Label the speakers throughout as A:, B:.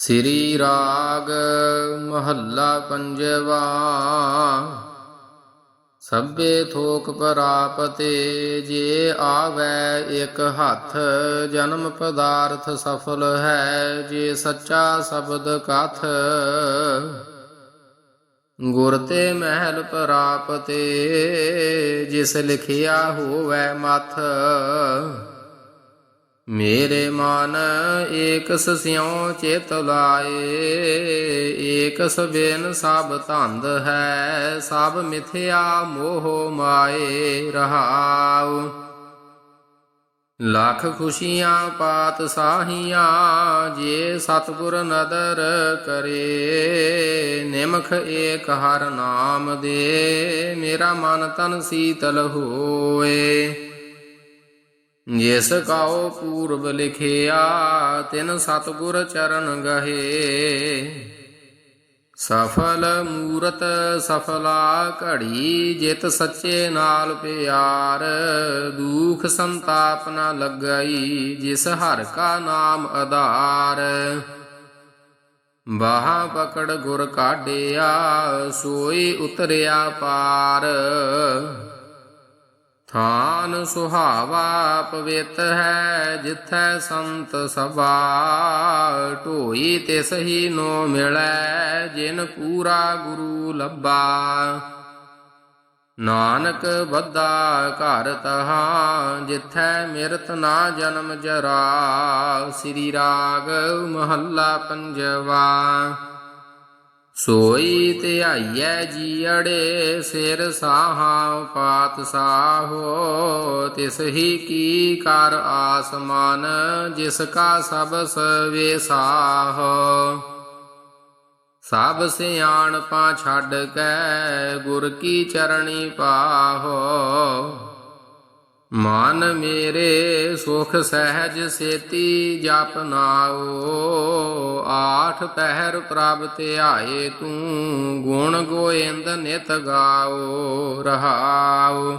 A: ਸ੍ਰੀ ਰਾਗ ਮਹੱਲਾ ਪੰਜਵਾ। ਸਭੇ ਥੋਕ ਪਰਾਪਤੇ, ਜੇ ਆਵੈ ਇੱਕ ਹੱਥ, ਜਨਮ ਪਦਾਰਥ ਸਫਲ ਹੈ, ਜੇ ਸੱਚਾ ਸ਼ਬਦ ਕਥ। ਗੁਰ ਤੇ ਮਹਿਲ ਪਰਾਪਤੇ, ਜਿਸ ਲਿਖਿਆ ਹੋਵੈ ਮਥ। ਮੇਰੇ ਮਨ ਏਕ ਸਿਉ ਚਿਤ ਲਾਏ, ਏਕ ਸਬੇਨ ਸਭ ਧੰਦ ਹੈ, ਸਭ ਮਿਥਿਆ ਮੋਹ ਮਾਏ ਰਹਾਉ। ਲੱਖ ਖੁਸ਼ੀਆਂ ਪਾਤ ਸਾਹੀਆਂ, ਜੇ ਸਤਿਗੁਰ ਨਦਰ ਕਰੇ, ਨਿਮਖ ਏਕ ਹਰ ਨਾਮ ਦੇ, ਮੇਰਾ ਮਨ ਤਨ ਸੀਤਲ ਹੋਏ। ਜਿਸ ਕਾਉ ਪੂਰਬ ਲਿਖਿਆ, ਤਿਨ ਸਤਗੁਰ ਚਰਨ ਗਹੇ। ਸਫਲ ਮੂਰਤ ਸਫਲਾ ਘੜੀ, ਜਿਤ ਸੱਚੇ ਨਾਲ ਪਿਆਰ। ਦੁਖ ਸੰਤਾਪ ਨਾ ਲੱਗਈ, ਜਿਸ ਹਰ ਕਾ ਨਾਮ ਆਧਾਰ। ਬਾਹਾਂ ਪਕੜ ਗੁਰ ਕਾਢਿਆ, ਸੋਈ ਉਤਰਿਆ ਪਾਰ। ਥਾਨ ਸੁਹਾਵਾ ਪਵਿੱਤ ਹੈ, ਜਿੱਥੈ ਸੰਤ ਸਭਾ। ਢੋਈ ਤੇ ਸਹੀ ਨੋ ਮਿਲੈ, ਜਿਨ ਪੂਰਾ ਗੁਰੂ ਲੱਭਾ। ਨਾਨਕ ਬੱਧਾ ਘਰ ਤਹਾ, ਜਿੱਥੈ ਮਿਰਤ ਨਾ ਜਨਮ ਜਰਾ। ਸ੍ਰੀ ਰਾਗ ਮਹੱਲਾ ਪੰਜਵਾ। ਸੋਈ ਧਿਆਈਐ ਜੀਅੜੇ ਸਿਰ ਸਾਹਾਂ ਪਾਤ ਸਾਹੋ, ਤਿਸ ਹੀ ਕੀ ਕਰ ਆਸਮਾਨ, ਜਿਸ ਕਾ ਸਭ ਸਵੇ ਸਾਹ। ਸਭ ਸਿਆਣਪਾਂ ਛੱਡ ਕੇ ਗੁਰ ਕੀ ਚਰਣੀ ਪਾਹੋ ਮਨ ਮੇਰੇ ਸੁਖ ਸਹਿਜ ਸੇਤੀ ਜਪ ਨਾਓ ਆਠ ਪਹਿਰ ਪ੍ਰਭ ਧਿਆਏ ਤੂੰ, ਗੁਣ ਗੋਇੰਦ ਨਿਤ ਗਾਓ ਰਹਾਓ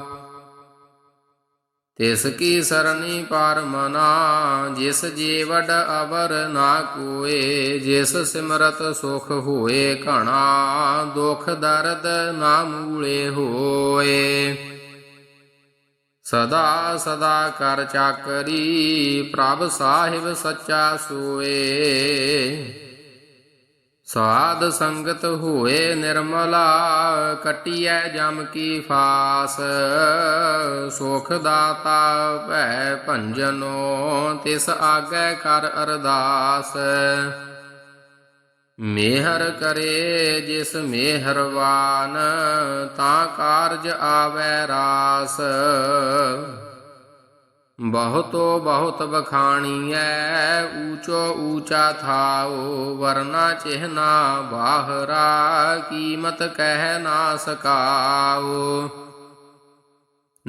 A: ਤਿਸ ਕੀ ਸਰਣੀ ਪਰ ਮਨਾ, ਜਿਸ ਜੀਵੜ ਅਵਰ ਨਾ ਕੋਏ, ਜਿਸ ਸਿਮਰਤ ਸੁਖ ਹੋਏ ਘਣਾ, ਦੁਖ ਦਰਦ ਨਾ ਮੂਲੇ ਹੋਏ। ਸਦਾ ਸਦਾ ਕਰ ਚਾਕਰੀ, ਪ੍ਰਭ ਸਾਹਿਬ ਸੱਚਾ ਸੋਏ। ਸਾਧ ਸੰਗਤ ਹੋਏ ਨਿਰਮਲਾ, ਕਟਿਐ ਜਮ ਕੀ ਫਾਸ। ਸੁਖ ਦਾਤਾ ਭੈ ਭੰਜਨੋ, ਤਿਸ ਆਗੇ ਕਰ ਅਰਦਾਸ। ਮੇਹਰ ਕਰੇ ਜਿਸ ਮੇਹਰਵਾਨ ਤਾਂ ਕਾਰਜ ਆਵੈ ਰਾਸ। ਬਹੁਤੋ ਬਹੁਤ ਬਖਾਣੀਐ ਊਚੋ ਊਚਾ ਥਾਓ ਵਰਨਾ ਚਿਹਨਾ ਬਾਹਰਾ, ਕੀਮਤ ਕਹਿ ਨਾ ਸਕਾਓ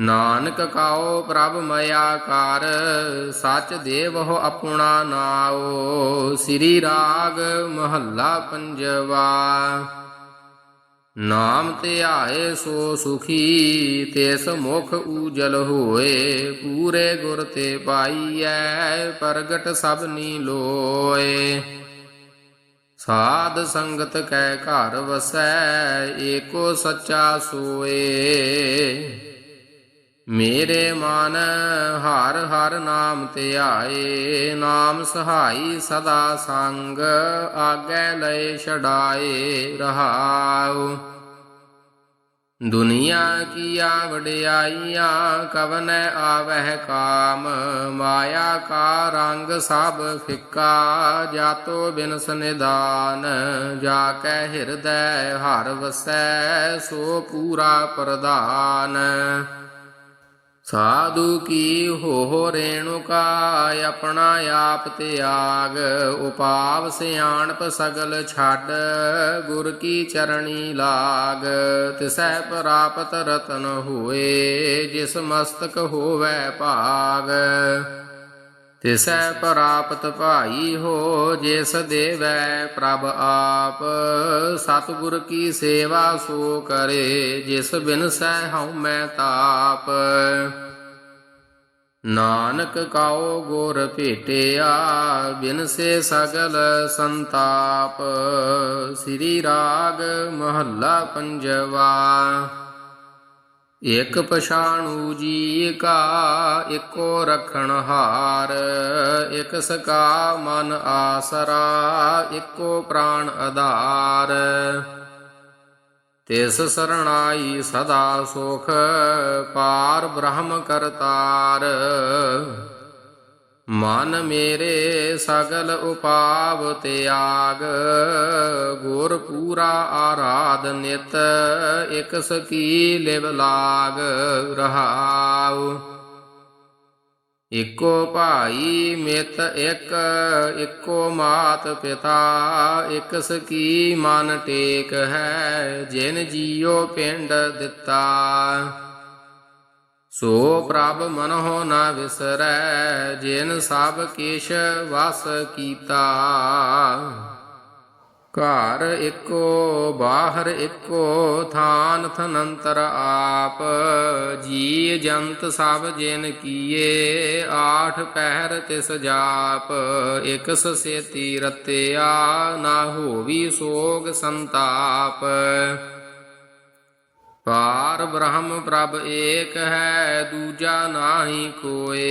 A: ਨਾਨਕ ਕਾਓ ਪ੍ਰਭ ਮਇਆ ਕਰ, ਸਚ ਦੇਵਹੁ ਆਪਣਾ ਨਾਓ ਸ੍ਰੀ ਰਾਗ ਮਹੱਲਾ ਪੰਜਵਾ। ਨਾਮ ਆਏ ਸੋ ਸੁਖੀ ਤਿਸ ਮੁਖ ਊਜਲ ਹੋਏ, ਪੂਰੇ ਗੁਰ ਤੇ ਪਾਈਐ, ਪ੍ਰਗਟ ਸਭਨੀ ਲੋਏ। ਸਾਧ ਸੰਗਤ ਕੈ ਘਰ ਵਸੈ, ਏਕੋ ਸੱਚਾ ਸੋਏ। ਮੇਰੇ ਮਨ ਹਰ ਹਰ ਨਾਮ ਧਿਆਏ ਨਾਮ ਸਹਾਈ ਸਦਾ ਸੰਗ, ਆਗੇ ਲਏ ਛਡਾਏ ਰਹਾਉ। ਦੁਨੀਆ ਕੀਆ ਵਡਿਆਈਆਂ, ਕਵਨ ਆਵਹਿ ਕਾਮ, ਮਾਇਆ ਕਾ ਰੰਗ ਸਭ ਫਿੱਕਾ, ਜਾਤੋ ਬਿਨਸ ਨਿਦਾਨ ਜਾ ਕੈ ਹਿਰਦੈ ਹਰ ਵਸੈ, ਸੋ ਪੂਰਾ ਪ੍ਰਧਾਨ। ਸਾਧੂ ਕੀ ਹੋ ਰੇਣੁਕਾ ਆਪਣਾ ਆਪ ਤਿਆਗ, ਉਪਾਵ ਸਿਆਣਪ ਸਗਲ ਛੱਡ, ਗੁਰ ਕੀ ਚਰਣੀ ਲਾਗ। ਤਿਸੈ ਪ੍ਰਾਪਤ ਰਤਨ ਹੋਏ, ਜਿਸ ਮਸਤਕ ਹੋਵੇ ਭਾਗ। ਤਿਸੈ ਪ੍ਰਾਪਤ ਭਾਈ ਹੋ ਜਿਸ ਦੇਵੈ ਪ੍ਰਭ ਆਪ। ਸਤਿਗੁਰ ਕੀ ਸੇਵਾ ਸੋ ਕਰੇ, ਜਿਸ ਬਿਨ ਸਹਿ ਹਉ ਮੈਂ ਤਾਪ। ਨਾਨਕ ਕਾਓ ਗੁਰ ਭੇਟਿਆ, ਬਿਨ ਸੇ ਸਗਲ ਸੰਤਾਪ। ਸ੍ਰੀ ਰਾਗ ਮਹੱਲਾ ਪੰਜਵਾ। ਇਕ ਪਛਾਣੂ ਜੀ ਕਾ ਇਕੋ ਰਖਣ ਹਾਰ, ਇਕ ਸਕਾ ਮਨ ਆਸਰਾ, ਇਕੋ ਪ੍ਰਾਣ ਆਧਾਰ। ਤਿਸ ਸਰਣਾਈ ਸਦਾ ਸੁਖ, ਪਾਰ ਬ੍ਰਹਮ ਕਰਤਾਰ। ਮਨ ਮੇਰੇ ਸਗਲ ਉਪਾਵ ਤਿਆਗ, ਗੁਰ ਪੂਰਾ ਆਰਾਧ ਨਿਤ, ਇਕ ਸਕੀ ਲਿਵ ਲਾਗ ਰਹਾਉ। ਇਕੋ ਭਾਈ ਮਿਤ ਇਕ, ਇਕੋ ਮਾਤ ਪਿਤਾ, ਇਕ ਸਕੀ ਮਨ ਟੇਕ ਹੈ, ਜਿਨ ਜੀਉ ਪਿੰਡ ਦਿੱਤਾ। ਸੋ ਪ੍ਰਭ ਮਨਹੁ ਨਾ ਵਿਸਰੈ, ਜਿਨ ਸਭ ਕਿਛ ਵਸ ਕੀਤਾ। ਘਰ ਇੱਕੋ, ਬਾਹਰ ਇੱਕੋ, ਥਾਨ ਥਨੰਤਰ ਆਪ। ਜੀ ਜੰਤ ਸਭ ਜਿਨ ਕੀਏ, ਆਠ ਪਹਿਰ ਤਿਸ ਜਾਪ। ਇਕ ਸੇਤੀ ਰਤਿਆ, ਨਾ ਹੋਵੀ ਸੋਗ ਸੰਤਾਪ। ਪਾਰ ਬ੍ਰਹਮ ਪ੍ਰਭ ਏਕ ਹੈ, ਦੂਜਾ ਨਾਹੀ ਕੋਏ।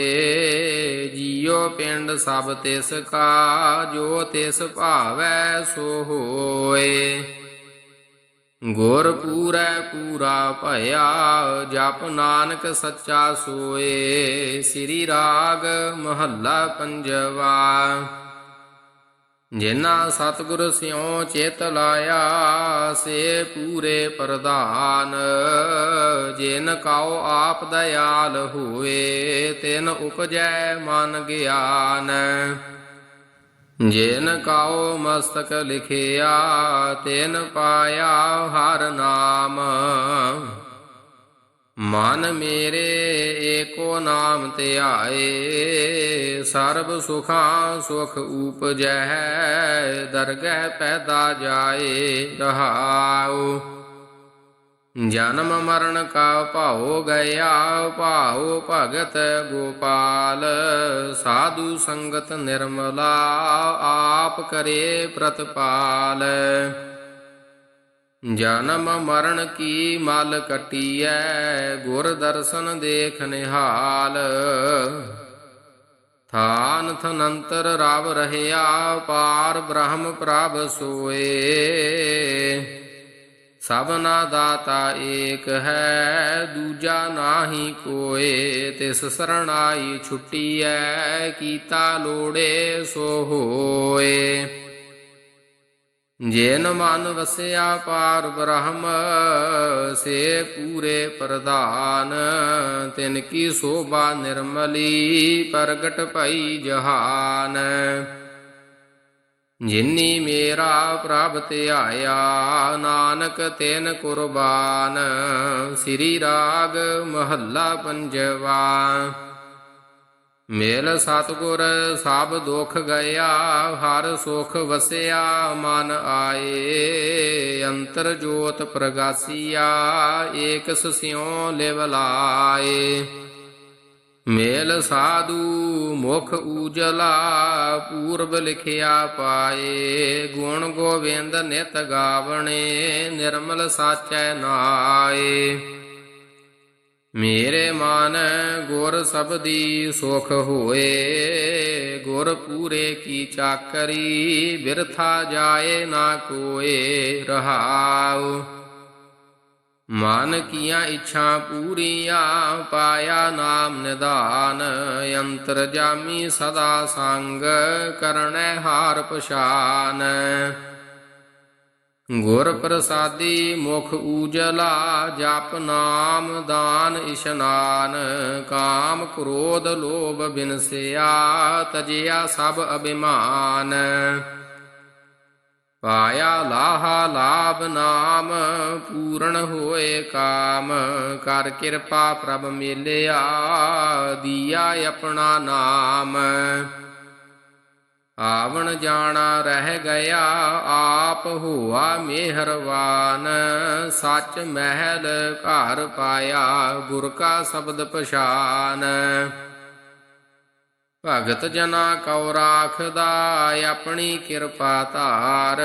A: ਜੀਉ ਪਿੰਡ ਸਭ ਤਿਸ ਕਾ, ਜੋ ਤਿਸ ਭਾਵੈ ਸੋ ਹੋਏ। ਗੁਰ ਪੂਰੈ ਪੂਰਾ ਭਇਆ, ਜਪ ਨਾਨਕ ਸੱਚਾ ਸੋਏ। ਸ੍ਰੀ ਰਾਗ ਮਹੱਲਾ ਪੰਜਵਾ। ਜਿਨਾ ਸਤਿਗੁਰ ਸਿਉ ਚੇਤ ਲਾਇਆ, ਸੇ ਪੂਰੇ ਪ੍ਰਧਾਨ। ਜਿਨ ਕਾਉ ਆਪ ਦਇਆਲ ਹੋਏ, ਤਿਨ ਉਪਜੈ ਮਨ ਗਿਆਨ। ਜਿਨ ਕਾਉ ਮਸਤਕ ਲਿਖਿਆ, ਤਿਨ ਪਾਇਆ ਹਰ ਨਾਮ। ਮਨ ਮੇਰੇ ਏਕੋ ਨਾਮ ਧਿਆਏ ਸਰਬ ਸੁਖਾਂ ਸੁਖ ਊਪਜੈ ਦਰਗਹਿ ਪੈਦਾ ਜਾਏ, ਰਹਾਉ। ਜਨਮ ਮਰਨ ਕਾ ਭਾਉ ਗਿਆ, ਭਾਉ ਭਗਤ ਗੋਪਾਲ, ਸਾਧੂ ਸੰਗਤ ਨਿਰਮਲਾ, ਆਪ ਕਰੇ ਪ੍ਰਤਪਾਲ। ਜਨਮ ਮਰਨ ਕੀ ਮਲ ਕਟੀਐ, ਗੁਰ ਦਰਸ਼ਨ ਦੇਖ ਨਿਹਾਲ। ਥਾਨ ਥਨੰਤਰ ਰਵ ਰਹਿਆ, ਪਾਰ ਬ੍ਰਹਮ ਪ੍ਰਭ ਸੋਏ। ਸਭਨਾ ਦਾਤਾ ਏਕ ਹੈ, ਦੂਜਾ ਨਾਹੀ ਕੋਏ। ਤਿਸ ਸਰਣਾਈ ਛੁੱਟੀਐ, ਕੀਤਾ ਲੋੜੇ ਸੋ ਹੋਏ। ਜੇਨ ਮਨ ਵਸਿਆ ਪਾਰ ਬ੍ਰਹਮ, ਸੇ ਪੂਰੇ ਪ੍ਰਧਾਨ। ਤਿਨ ਕੀ ਸੋਭਾ ਨਿਰਮਲੀ, ਪ੍ਰਗਟ ਭਈ ਜਹਾਨ। ਜਿਨੀ ਮੇਰਾ ਪ੍ਰਭ ਧਿਆਇਆ, ਨਾਨਕ ਤਿਨ ਕੁਰਬਾਨ। ਸ੍ਰੀ ਰਾਗ ਮਹੱਲਾ ਪੰਜਵਾ। ਮੇਲ ਸਤਗੁਰ ਸਭ ਦੁਖ ਗਇਆ, ਹਰ ਸੁਖ ਵਸਿਆ, ਮਨ ਆਏ। ਅੰਤਰ ਜੋਤ ਪ੍ਰਗਾਸੀਆ ਏਕ ਸਿਉ ਲਿਵ ਲਾਏ। ਮੇਲ ਸਾਧੂ ਮੁਖ ਊਜਲਾ, ਪੂਰਬ ਲਿਖਿਆ ਪਾਏ। ਗੁਣ ਗੋਵਿੰਦ ਨਿਤ ਗਾਵਣੇ, ਨਿਰਮਲ ਸਾਚੈ ਨਾਏ। ਮੇਰੇ ਮਨ ਗੁਰ ਸਬਦੀ ਸੁਖ ਹੋਏ, ਗੁਰ ਪੂਰੇ ਕੀ ਚਾਕਰੀ, ਬਿਰਥਾ ਜਾਏ ਨਾ ਕੋਏ ਰਹਾਉ। ਮਨ ਕੀਆਂ ਇੱਛਾ ਪੂਰੀਆਂ, ਪਾਇਆ ਨਾਮ ਨਿਧਾਨ ਅੰਤਰ ਜਾਮੀ ਸਦਾ ਸੰਗ, ਕਰਨੈ ਹਾਰ ਪਛਾਨ। ਗੁਰ ਪ੍ਰਸਾਦੀ ਮੁਖ ਊਜਲਾ ਜਪ ਨਾਮ ਦਾਨ ਇਸ਼ਨਾਨ, ਕਾਮ ਕ੍ਰੋਧ ਲੋਭ ਬਿਨਸਿਆ, ਤਜਿਆ ਸਭ ਅਭਿਮਾਨ। ਪਾਇਆ ਲਾਹਾ ਲਾਭ ਨਾਮ, ਪੂਰਨ ਹੋਏ ਕਾਮ, ਕਰ ਕਿਰਪਾ ਪ੍ਰਭ ਮੇਲਿਆ, ਦੀਆ ਆਪਣਾ ਨਾਮ। ਆਵਣ ਜਾਣਾ ਰਹਿ ਗਿਆ, ਆਪ ਹੋਆ ਮਿਹਰਵਾਨ ਸੱਚ ਮਹਿਲ ਘਰ ਪਾਇਆ, ਗੁਰ ਕਾ ਸ਼ਬਦ ਪਛਾਨ। ਭਗਤ ਜਨਾ ਕਉ ਰਾਖਦਾ ਆਪਣੀ ਕਿਰਪਾ ਧਾਰ।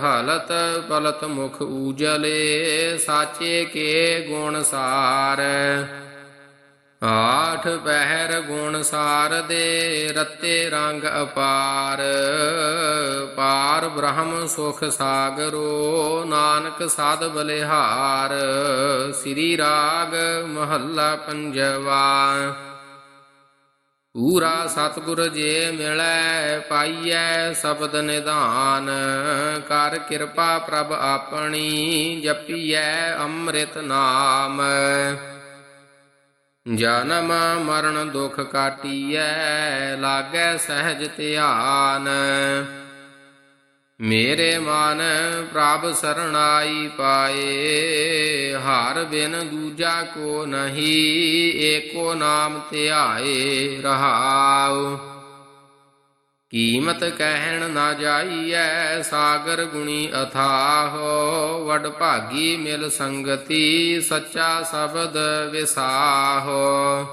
A: ਹਲਤ ਬਲਤ ਮੁਖ ਊਜਲੇ, ਸਾਚੇ ਕੇ ਗੁਣ ਸਾਰ। ਆਠ ਪਹਿਰ ਗੁਣ ਸਾਰ ਦੇ ਰਤੇ ਰੰਗ ਅਪਾਰ। ਪਾਰ ਬ੍ਰਹਮ ਸੁਖ ਸਾਗਰੋ, ਨਾਨਕ ਸਾਧ ਬਲਿਹਾਰ। ਸ੍ਰੀ ਰਾਗ ਮਹੱਲਾ ਪੰਜਵਾ। ਪੂਰਾ ਸਤਿਗੁਰ ਜੇ ਮਿਲੈ ਪਾਈਐ ਸ਼ਬਦ ਨਿਧਾਨ। ਕਰ ਕਿਰਪਾ ਪ੍ਰਭ ਆਪਣੀ, ਜਪੀਐ ਅੰਮ੍ਰਿਤ ਨਾਮ। ਜਨਮ ਮਰਨ ਦੁਖ ਕਾਟੀਐ, ਲਾਗੈ ਸਹਿਜ ਧਿਆਨ। ਮੇਰੇ ਮਨ ਪ੍ਰਭ ਸਰਣਾਈ ਪਾਏ, ਹਰ ਬਿਨ ਦੂਜਾ ਕੋ ਨਹੀਂ, ਏਕੋ ਨਾਮ ਧਿਆਏ ਰਹਾਉ। ਕੀਮਤ ਕਹਿਣ ਨਾ ਜਾਈਐ, ਸਾਗਰ ਗੁਣੀ ਅਥਾਹੋ। ਵਡ ਭਾਗੀ ਮਿਲ ਸੰਗਤੀ, ਸੱਚਾ ਸ਼ਬਦ ਵਿਸਾਹੋ।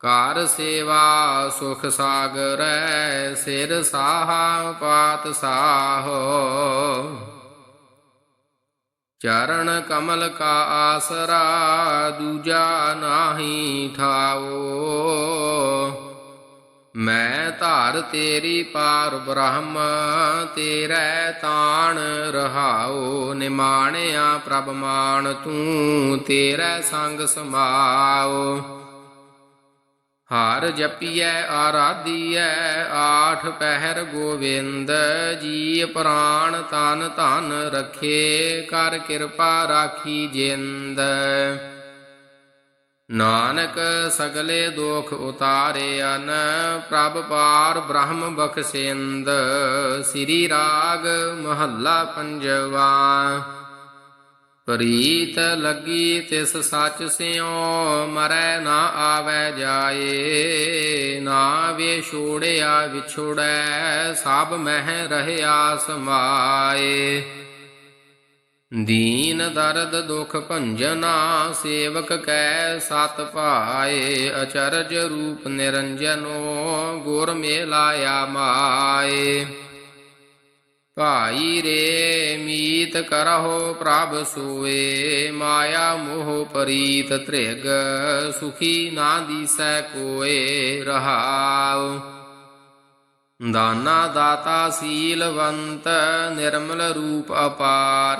A: ਕਾਰ ਸੇਵਾ ਸੁਖ ਸਾਗਰੈ, ਸਿਰ ਸਾਹਾ ਪਾਤ ਸਾਹੋ। ਚਰਨ ਕਮਲ ਕਾ ਆਸਰਾ, ਦੂਜਾ ਨਾਹੀ ਠਾਓ ਮੈਂ ਧਾਰ ਤੇਰੀ ਪਾਰ ਬ੍ਰਹਮ, ਤੇਰੇ ਤਾਣ ਰਹਾਓ ਨਿਮਾਣਿਆ ਪ੍ਰਭ ਮਾਨ ਤੂੰ ਤੇਰੇ ਸੰਗ ਸਮਾਓ ਹਰ ਜਪੀਐ, ਆਰਾਧੀਐ, ਆਠ ਪਹਿਰ ਗੋਵਿੰਦ ਜੀ ਪ੍ਰਾਣ ਤਨ ਧਨ ਰਖੇ, ਕਰ ਕਿਰਪਾ ਰਾਖੀ ਜਿੰਦ। ਨਾਨਕ ਸਗਲੇ ਦੋਖ ਉਤਾਰਿਆਨ ਪ੍ਰਭ ਪਾਰ ਬ੍ਰਹਮ ਬਖਸ਼ਿੰਦ, ਸ੍ਰੀ ਰਾਗ ਮਹੱਲਾ ਪੰਜਵਾ। ਪ੍ਰੀਤ ਲੱਗੀ ਤਿਸ ਸੱਚ ਸਿਉ, ਮਰੈ ਨਾ ਆਵੈ ਜਾਏ। ਨਾ ਵੇ ਛੋੜਿਆ ਵਿਛੋੜੈ, ਸਭ ਮਹਿ ਰਹਿਆ ਸਮਾਏ। ਦੀਨ ਦਰਦ ਦੁਖ ਭੰਜਨਾ ਸੇਵਕ ਕੈ ਸਤ ਭਾਏ ਅਚਰਜ ਰੂਪ ਨਿਰੰਜਨੋ ਗੁਰ ਮੇਲਾਇਆ ਮਾਏ। ਭਾਈ ਰੇ ਮੀਤ ਕਰਹੁ ਪ੍ਰਭ ਸੋਏ, ਮਾਇਆ ਮੋਹ ਪਰੀਤ ਤ੍ਰਿਗ ਸੁਖੀ ਨਾ ਦੀਸੈ ਕੋਏ ਰਹਾਉ। ਦਾਨਾ ਦਾਤਾ ਸੀਲਵੰਤ, ਨਿਰਮਲ ਰੂਪ ਅਪਾਰ।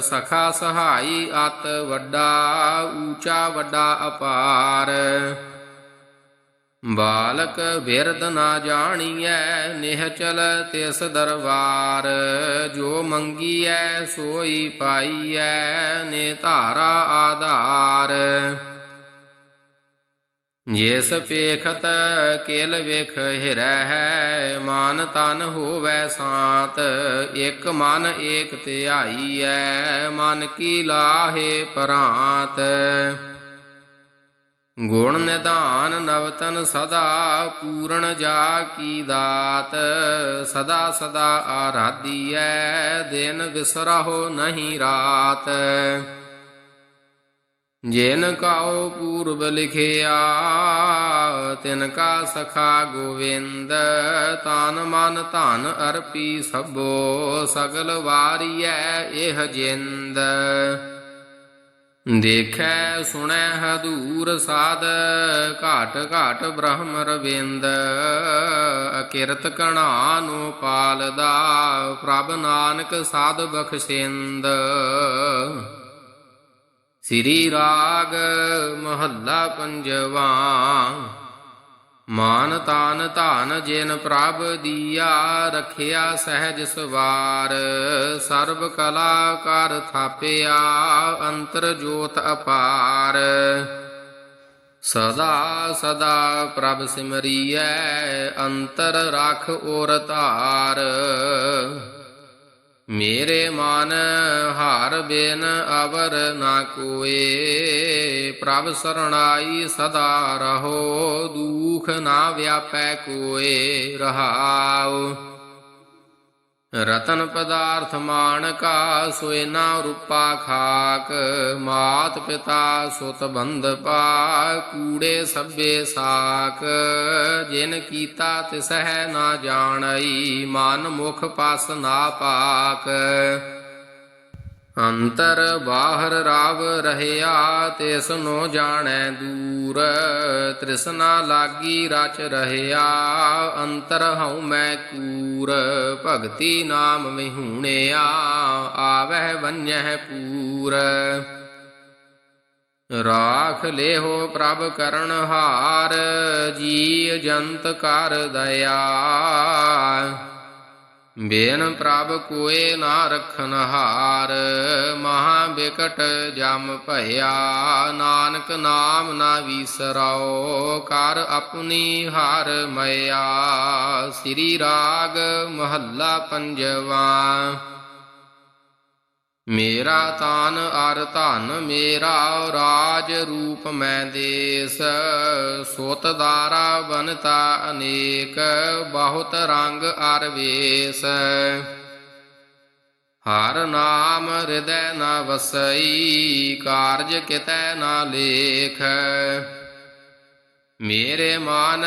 A: ਸਖਾ ਸਹਾਈ ਅਤ ਵੱਡਾ, ਊਚਾ ਵੱਡਾ ਅਪਾਰ। ਬਾਲਕ ਬਿਰਦ ਨਾ ਜਾਣੀਐ, ਨਿਹਚਲ ਤਿਸ ਦਰਬਾਰ। ਜੋ ਮੰਗੀਐ, ਸੋਈ ਪਾਈਐ, ਨੇ ਧਾਰਾ ਆਧਾਰ। ਜਿਸ ਪੇਖਤ ਕਿਲ ਵਿਖ ਹਿਰੈ ਹੈ ਮਨ ਤਨ ਹੋਵੈ ਸਾਤ, ਇਕ ਮਨ ਏਕ ਧਿਆਈਐ ਮਨ ਕੀ ਲਾਹੇ ਪਰਾਤ। ਗੁਣ ਨਿਧਾਨ ਨਵਤਨ ਸਦਾ ਪੂਰਨ ਜਾ ਕੀ ਦਾਤ, ਸਦਾ ਸਦਾ ਆਰਾਧੀਐ, ਦਿਨ ਵਿਸਰਹੁ ਨਹੀਂ ਰਾਤ। ਜਿਨ ਕਾਉ ਪੂਰਬ ਲਿਖਿਆ, ਤਿਨ ਕਾ ਸਖਾ ਗੋਵਿੰਦ, ਤਾਨ ਮਨ ਧਨ ਅਰਪੀ ਸਭੋ, ਸਗਲ ਵਾਰੀਐ ਇਹ ਜਿੰਦ। ਦੇਖੈ, ਸੁਣੈ ਹਦੂਰ ਸਾਧ ਘਾਟ ਘਾਟ ਬ੍ਰਹਮ ਰਵਿੰਦ, ਅਕਿਰਤ ਕਣਾ ਨੂੰ ਪਾਲਦਾ, ਪ੍ਰਭ ਨਾਨਕ ਸਾਧ ਬਖਸ਼ਿੰਦ। ਸ੍ਰੀ ਰਾਗ ਮਹੱਲਾ ਪੰਜਵਾ। ਮਾਨ ਤਾਨ ਧਾਨ ਜਿਨ ਪ੍ਰਭ ਦੀਆ ਰਖਿਆ ਸਹਿਜ ਸਵਾਰ। ਸਰਬ ਕਲਾ ਕਰ ਥਾਪਿਆ ਅੰਤਰ ਜੋਤ ਅਪਾਰ। ਸਦਾ ਸਦਾ ਪ੍ਰਭ ਸਿਮਰੀਐ, ਅੰਤਰ ਰਖ ਔਰ ਧਾਰ। ਮੇਰੇ ਮਨ ਹਾਰ ਬੇਨ ਅਵਰ ਨਾ ਕੋਏ, ਪ੍ਰਭ ਸਰਣਾਈ ਸਦਾ ਰਹੋ, ਦੁਖ ਨਾ ਵਿਆਪੈ ਕੋਏ, ਰਹਾਉ। ਰਤਨ ਪਦਾਰਥ ਮਾਨਕਾ ਸੋਇਨਾ ਰੂਪਾ ਖਾਕ, ਮਾਤ ਪਿਤਾ ਸੁਤ ਬੰਧਪਾ ਕੂੜੇ ਸਭੇ ਸਾਕ। ਜਿਨ ਕੀਤਾ ਤਿਸਹਿ ਨਾ ਜਾਣਈ, ਮਨ ਮੁਖ ਪਸ ਨਾ ਪਾਕ। ਅੰਤਰ ਬਾਹਰ ਰਾਵ ਰਹਿਆ ਤਿਸ ਨੋ ਜਾਣੈ ਦੂਰ। ਤ੍ਰਿਸ਼ਨਾ ਲਾਗੀ ਰਚ ਰਹਿਆ, ਅੰਤਰ ਹਉ ਮੈਂ ਕੂਰ। ਭਗਤੀ ਨਾਮ ਵਿਹੂਣਿਆ, ਆਵਹਿ ਵੰਜਹਿ ਪੂਰ। ਰਾਖ ਲੇਹੋ ਪ੍ਰਭ ਕਰਨ ਹਾਰ ਜੀ ਜੰਤ ਕਰ ਦਇਆ। ਬੇਨ ਪ੍ਰਭ ਕੋਏ ਨਾ ਰਖਨ ਹਾਰ, ਮਹਾ ਬਿਕਟ ਜਮ ਭਇਆ। ਨਾਨਕ ਨਾਮ ਨਾ ਵਿਸਰਾਓ, ਕਰ ਆਪਣੀ ਹਾਰ ਮਇਆ। ਸ੍ਰੀ ਰਾਗ ਮਹੱਲਾ ਪੰਜਵਾ। ਮੇਰਾ ਤਾਨ ਅਰ ਧਨ ਮੇਰਾ ਰਾਜ ਰੂਪ ਮੈਂ ਦੇਸ, ਸੋਤ ਦਾਰਾ ਬਨਤਾ ਅਨੇਕ, ਬਹੁਤ ਰੰਗ ਅਰ ਵੇਸ। ਹਰ ਨਾਮ ਹਿਰਦੈ ਨਾ ਵਸਈ, ਕਾਰਜ ਕਿਤੈ ਨਾ ਲੇਖ। ਮੇਰੇ ਮਨ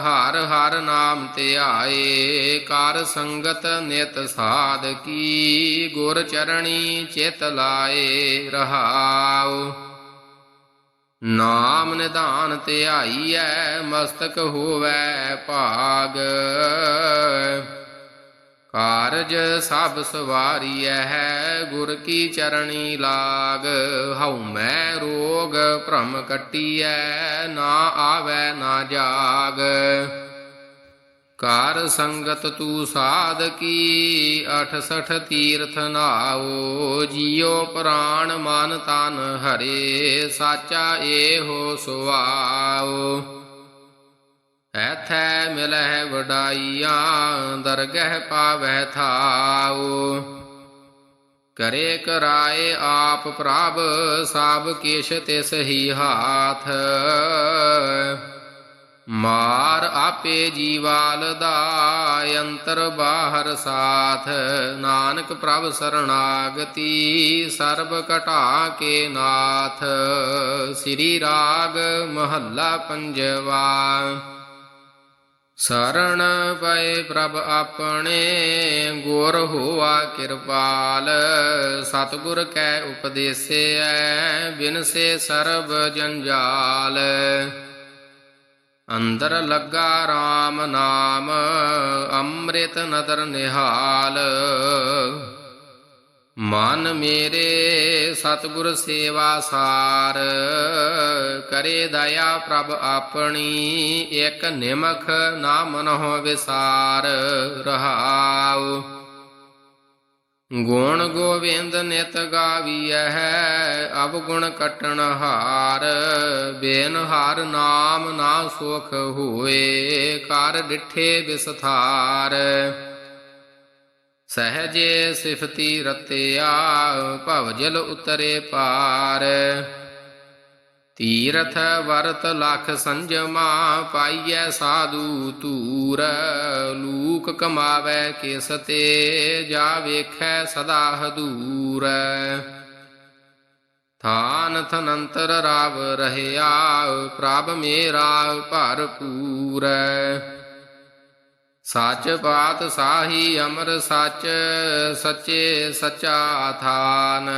A: ਹਰ ਹਰ ਨਾਮ ਧਿਆਏ ਕਰ ਸੰਗਤ ਨਿਤ ਸਾਧ ਕੀ ਗੁਰ ਚਰਣੀ ਚਿਤ ਲਾਏ ਰਹਾਉ। ਨਾਮ ਨਿਧਾਨ ਧਿਆਈਐ ਮਸਤਕ ਹੋਵੇ ਭਾਗ। ਕਾਰਜ ਸਭ ਸਵਾਰੀਐ ਹੈ ਗੁਰ ਕੀ ਚਰਣੀ ਲਾਗ। ਹਉ ਮੈਂ ਰੋਗ ਭ੍ਰਮ ਕਟੀਐ, ਨਾ ਆਵੈ ਨਾ ਜਾਗ। ਕਾਰ ਸੰਗਤ ਤੂ ਸਾਧ ਕੀ 68 ਤੀਰਥ ਨਾਓ, ਜੀਉ ਪ੍ਰਾਣ ਮਨ ਤਨ ਹਰੇ, ਸਾਚਾ ਏਹੋ ਸੁਆਓ। ਐਥੈ ਮਿਲਹਿ ਵਡਾਈਆਂ, ਦਰਗਹਿ ਪਾਵਹਿ ਥਾਓ। ਕਰੇ ਕਰਾਏ ਆਪ ਪ੍ਰਭ ਸਭ ਕਿਛ ਤਿਸ ਹੀ ਹਾਥ। ਮਾਰ ਆਪੇ ਜੀਵਾਲ ਦਾ ਅੰਤਰ ਬਾਹਰ ਸਾਥ। ਨਾਨਕ ਪ੍ਰਭ ਸਰਣਾਗਤੀ ਸਰਬ ਘਟਾ ਕੇ ਨਾਥ। ਸ੍ਰੀ ਰਾਗ ਮਹੱਲਾ ਪੰਜਵਾ। ਸਰਣ ਪਏ ਪ੍ਰਭ ਆਪਣੇ, ਗੁਰ ਹੋਆ ਕਿਰਪਾਲ। ਸਤਿਗੁਰ ਕੈ ਉਪਦੇਸੈ ਬਿਨਸੇ ਸਰਬ ਜੰਜਾਲ। ਅੰਦਰ ਲੱਗਾ RAM ਨਾਮ, ਅੰਮ੍ਰਿਤ ਨਦਰ ਨਿਹਾਲ। ਮਨ ਮੇਰੇ ਸਤਿਗੁਰ ਸੇਵਾ ਸਾਰ, ਕਰੇ ਦਇਆ ਪ੍ਰਭ ਆਪਣੀ, ਇਕ ਨਿਮਖ ਨਾ ਮਨਹੁ ਵਿਸਾਰ, ਰਹਾਉ। ਗੁਣ ਗੋਵਿੰਦ ਨਿਤ ਗਾਵੀਐ ਅਬ ਗੁਣ ਕਟਣ ਹਾਰ। ਬੇਨ ਹਾਰ ਨਾਮ ਨਾ ਸੁਖ ਹੋਏ, ਕਰ ਡਿਠੇ ਵਿਸਥਾਰ ਸਹਜੇ ਸਿਫਤੀ ਰਤਿਆ, ਭਵ ਜਲ ਉਤਰੇ ਪਾਰ। ਤੀਰਥ ਵਰਤ ਲਖ ਸੰਜਮਾ ਪਾਈਐ ਸਾਧੂ ਤੂਰ ਲੂਕ ਕਮਾਵੇ ਕਿਸ ਤੇ ਜਾ ਵੇਖੈ ਸਦਾ ਹਦੂਰ। ਥਾਨ ਥਨੰਤਰ ਰਾਵ ਰਹਿਆ, ਪ੍ਰਭ ਮੇਰਾ ਭਰਪੂਰ। ਸੱਚ ਬਾਤ ਸਾਹੀ ਅਮਰ ਸੱਚ, ਸੱਚੇ ਸਚਾ ਥਾਨ।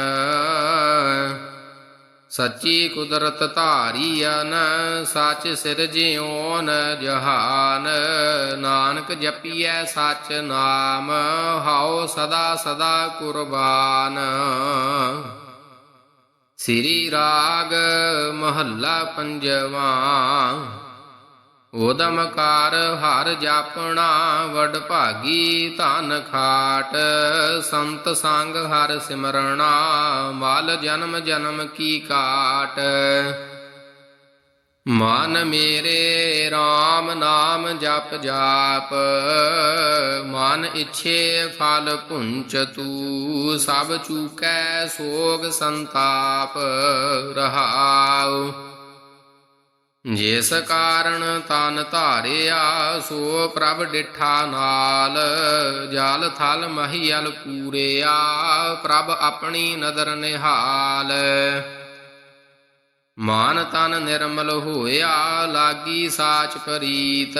A: ਸੱਚੀ ਕੁਦਰਤ ਧਾਰੀਅਨ ਸੱਚ ਸਿਰਜਿਓਨ ਜਹਾਨ। ਨਾਨਕ ਜਪੀਐ ਸੱਚ ਨਾਮ, ਹਾਉ ਸਦਾ ਸਦਾ ਕੁਰਬਾਨ। ਸ੍ਰੀ ਰਾਗ ਮਹੱਲਾ ਪੰਜਵਾਂ। ਓਦਮ ਕਾਰ ਹਰ ਜਾਪਣਾ ਵਡ ਭਾਗੀ ਧਨ ਖਾਟ। ਸੰਤ ਸੰਗ ਹਰ ਸਿਮਰਣਾ, ਮਲ ਜਨਮ ਜਨਮ ਕੀ ਕਾਟ। ਮਨ ਮੇਰੇ RAM ਨਾਮ ਜਪ ਜਾਪ, ਮਨ ਇਛੇ ਫਲ ਪੁੰਚ ਤੂ, ਸਭ ਚੂਕੈ ਸੋਗ ਸੰਤਾਪ ਰਹਾਉ। ਜਿਸ ਕਾਰਨ ਤਨ ਧਾਰਿਆ, ਸੋ ਪ੍ਰਭ ਡਿਠਾ ਨਾਲ। ਜਲ ਥਲ ਮਹੀਲ ਪੂਰਿਆ, ਪ੍ਰਭ ਆਪਣੀ ਨਦਰ ਨਿਹਾਲ। ਮਾਨ ਤਨ ਨਿਰਮਲ ਹੋਇਆ, ਲਾਗੀ ਸਾਚ ਪ੍ਰੀਤ।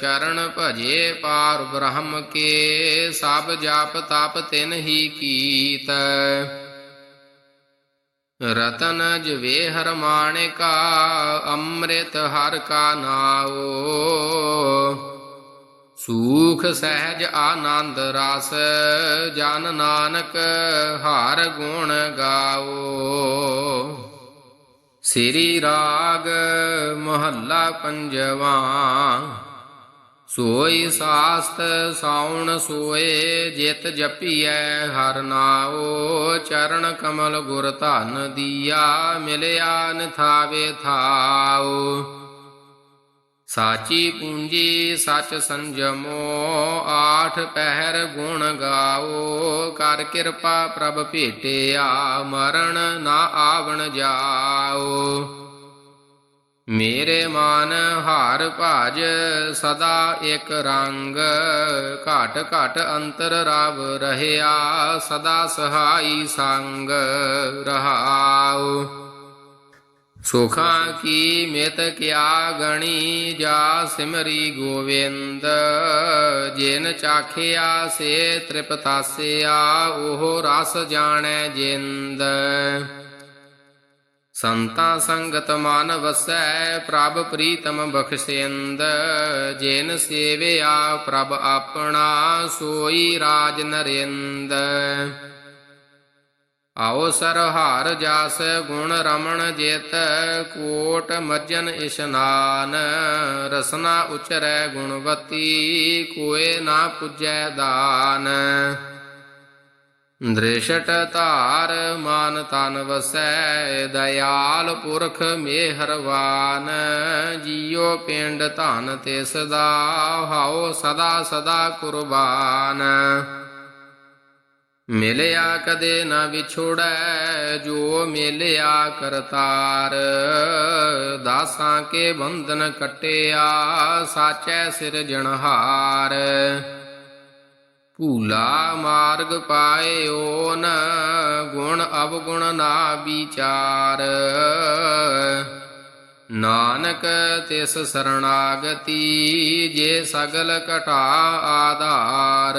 A: ਚਰਨ ਭਜੇ ਪਾਰ ਬ੍ਰਹਮ ਕੇ, ਸਭ ਜਪ ਤਪ ਤਿਨ ਹੀ ਕੀਤ। ਰਤਨ ਜਵੇ ਹਰ ਮਾਣਿਕਾ ਅੰਮ੍ਰਿਤ ਹਰ ਕਾ ਨਾਓ ਸੂਖ ਸਹਿਜ ਆਨੰਦ ਰਸ, ਜਨ ਨਾਨਕ ਹਰ ਗੁਣ ਗਾਓ ਸ੍ਰੀ ਰਾਗ ਮਹੱਲਾ ਪੰਜਵਾ ਸੋਈ ਸਾਸਤ ਸਾਉਣ ਸੋਏ, ਜਿਤ ਜਪੀਐ ਹਰ ਨਾਓ ਚਰਨ ਕਮਲ ਗੁਰ ਧਨ ਦੀਆ, ਮਿਲਿਆ ਨਿਥਾਵੇ ਥਾਓ ਸਾਚੀ ਪੂੰਜੀ ਸਚ ਸੰਜਮੋ, ਆਠ ਪਹਿਰ ਗੁਣ ਗਾਓ, ਕਰ ਕਿਰਪਾ ਪ੍ਰਭ ਭੇਟਿਆ, ਮਰਨ ਨਾ ਆਵਣ ਜਾਓ। ਮੇਰੇ ਮਨ ਹਾਰ ਭਾਜ ਸਦਾ ਇੱਕ ਰੰਗ। ਘਟ ਘਟ ਅੰਤਰ ਰਵ ਰਹਿਆ, ਸਦਾ ਸਹਾਈ ਸੰਗ ਰਹਾਉ। ਸੁਖਾਂ ਕੀ ਮਿਤ ਕਿਆ ਗਣੀ, ਜਾ ਸਿਮਰੀ ਗੋਵਿੰਦ। ਜਿਨ ਚਾਖਿਆ ਸੇ ਤ੍ਰਿਪਤਾਸਿਆ, ਉਹ ਰਸ ਜਾਣੈ ਜਿੰਦ। ਸੰਤਾ ਸੰਗਤ ਮਨ ਵਸੈ ਪ੍ਰਭ ਪ੍ਰੀਤਮ ਬਖਸ਼ਿੰਦ, ਜਿਨ ਸੇਵਿਆ ਪ੍ਰਭ ਆਪਣਾ ਸੋਈ ਰਾਜ ਨਰਿੰਦ। ਆਓ ਸਰਹਾਰ ਜਾਸ ਗੁਣ ਰਮਣ ਜੇਤ, ਕੋਟ ਮਜਨ ਇਸ਼ਨਾਨ। ਰਸਨਾ ਉਚਰੈ ਗੁਣਵਤੀ, ਕੋਏ ਨਾ ਪੁਜੈ ਦਾਨ। ਦ੍ਰਿਸ਼ਟ ਧਾਰ ਮਾਨ ਤਨ ਵਸੈ, ਦਇਆਲ ਪੁਰਖ ਮੇਹਰਵਾਨ ਜੀਉ ਪਿੰਡ ਧਨ ਤੇ ਸਦਾ ਹਾਓ ਸਦਾ ਸਦਾ ਕੁਰਬਾਨ। ਮਿਲਿਆ ਕਦੇ ਨਾ ਵਿਛੋੜੈ, ਜੋ ਮਿਲਿਆ ਕਰਤਾਰ ਦਾਸਾਂ ਕੇ ਬੰਧਨ ਕਟਿਆ, ਸਾਚੈ ਸਿਰਜਣਹਾਰ। ਭੂਲਾ ਮਾਰਗ ਪਾਏ ਓਨ ਗੁਣ ਅਵਗੁਣ ਨਾ ਵਿਚਾਰ। ਨਾਨਕ ਤਿਸ ਸਰਣਾਗਤੀ ਜੇ ਸਗਲ ਘਟਾ ਆਧਾਰ।